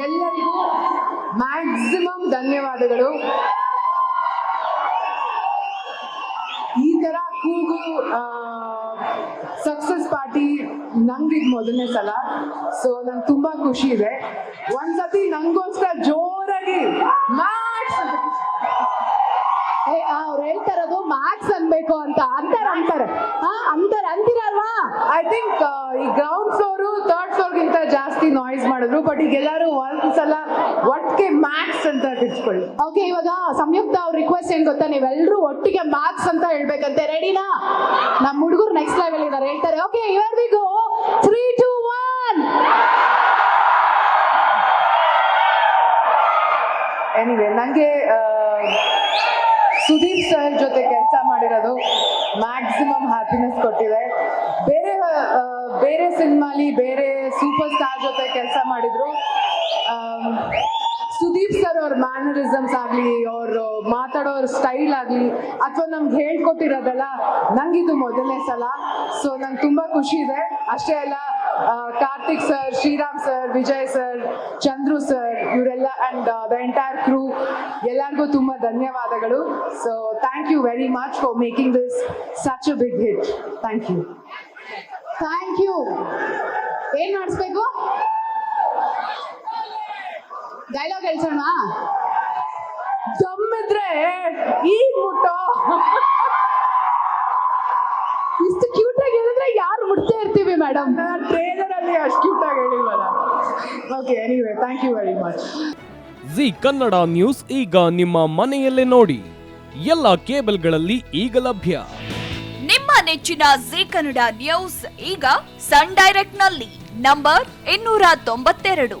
ಎಲ್ಲರಿಗೂ ಮ್ಯಾಕ್ಸಿಮಮ್ ಧನ್ಯವಾದಗಳು. ಈ ತರ ಕೂಗು ಸಕ್ಸಸ್ ಪಾರ್ಟಿ ನಂಗೆ ಇದು ಮೊದಲನೇ ಸಲ. ಸೊ ನಂಗೆ ತುಂಬಾ ಖುಷಿ ಇದೆ. ಒಂದ್ಸತಿ ನಂಗೋಸ್ಕರ ಜೋರಾಗಿ ಮ್ಯಾಕ್ಸ್ ಅವ್ರು ಹೇಳ್ತಾರದು ಮ್ಯಾಕ್ಸ್ ಅನ್ಬೇಕು ಅಂತ ಅಂತಾರೆ ಅಂತಾರೆ. ಹಾ ಅಂತಾರ ಅಂತೀರಲ್ವಾ? ಐ ಥಿಂಕ್ ಈ ಗ್ರೌಂಡ್ ಫ್ಲೋರು ನಾಯ್ಸ್ ಮಾಡಿದ್ರು. ಬಟ್ ಈಗ ಎಲ್ಲರೂ ಒಂದ್ಸಲ ಒಟ್ಟಿಗೆ ಮ್ಯಾಕ್ಸ್ ಅಂತ ಕಿರ್ಚ್ಕೊಳ್ಳಿ ಓಕೆ ಇವಾಗ ಸಂಯುಕ್ತ ಅವ್ರ ರಿಕ್ವೆಸ್ಟ್ ಏನ್ ಗೊತ್ತಾ? ನೀವೆಲ್ಲರೂ ಒಟ್ಟಿಗೆ ಮ್ಯಾಕ್ಸ್ ಅಂತ ಹೇಳ್ಬೇಕಂತೆ. ರೆಡಿನಾ ನಮ್ಮ ಹುಡುಗರು ನೆಕ್ಸ್ಟ್ ಲೆವೆಲ್ ಇದಾರೆ. ಹೇಳ್ತಾರೆ okay ಇವರ್ we go three two one anyway ನನಗೆ ಸುದೀಪ್ ಸರ್ ಜೊತೆ ಕೆಲಸ ಮಾಡಿರೋದು ಮ್ಯಾಕ್ಸಿಮಮ್ ಹ್ಯಾಪಿನೆಸ್ ಕೊಟ್ಟಿದೆ. ಬೇರೆ ಬೇರೆ ಸಿನಿಮಾಲಿ ಬೇರೆ ಸೂಪರ್ ಕೆಲಸ ಮಾಡಿದ್ರು. ಸುದೀಪ್ ಸರ್ ಅವ್ರ ಮ್ಯಾನರಿಸಮ್ಸ್ ಆಗಲಿ, ಅವ್ರ ಮಾತಾಡೋ ಸ್ಟೈಲ್ ಆಗಲಿ, ಅಥವಾ ನಮ್ಗೆ ಹೇಳ್ಕೊಟ್ಟಿರೋದಲ್ಲ ನಂಗಿದು ಮೊದಲನೇ ಸಲ. ಸೊ ನಂಗೆ ತುಂಬ ಖುಷಿ ಇದೆ. ಅಷ್ಟೇ ಅಲ್ಲ Karthik sir, Sriram sir, Vijay sir, Chandru sir, ಇವರೆಲ್ಲ ಅಂಡ್ ದ ಎಂಟೈರ್ ಕ್ರೂ ಎಲ್ಲರಿಗೂ ತುಂಬ ಧನ್ಯವಾದಗಳು. So thank you very much for making this such a big hit thank you thank you ಏನ್ ಮಾಡಿಸ್ಬೇಕು? ಡೈಲಾಗ್ ಹೇಳ್ಸೋಣ? ದಮ್ಮಿದ್ರೆ ಈ ಮುಟ್ಟೋ. ಇಷ್ಟು ಕ್ಯೂಟ್ ಆಗಿ ಹೇಳಿದ್ರೆ ಯಾರು ಮುಟ್ತಾ ಇರ್ತೀವಿ ಮೇಡಮ್ ಟ್ರೇಲರ್ ಅಲ್ಲಿ ಅಷ್ಟು ಕ್ಯೂಟ್ ಆಗಿ ಹೇಳಿಲ್ವಲ್ಲ. Okay anyway thank you very much Zee Kannada news ಈಗ ನಿಮ್ಮ ಮನೆಯಲ್ಲೇ ನೋಡಿ. ಎಲ್ಲ ಕೇಬಲ್ಗಳಲ್ಲಿ ಈಗ ಲಭ್ಯ. ನಿಮ್ಮ ನೆಚ್ಚಿನ ಜಿ ಕನ್ನಡ ನ್ಯೂಸ್ ಈಗ ಸನ್ ಡೈರೆಕ್ಟ್ನಲ್ಲಿ ನಂಬರ್ ಇನ್ನೂರ ತೊಂಬತ್ತೆರಡು.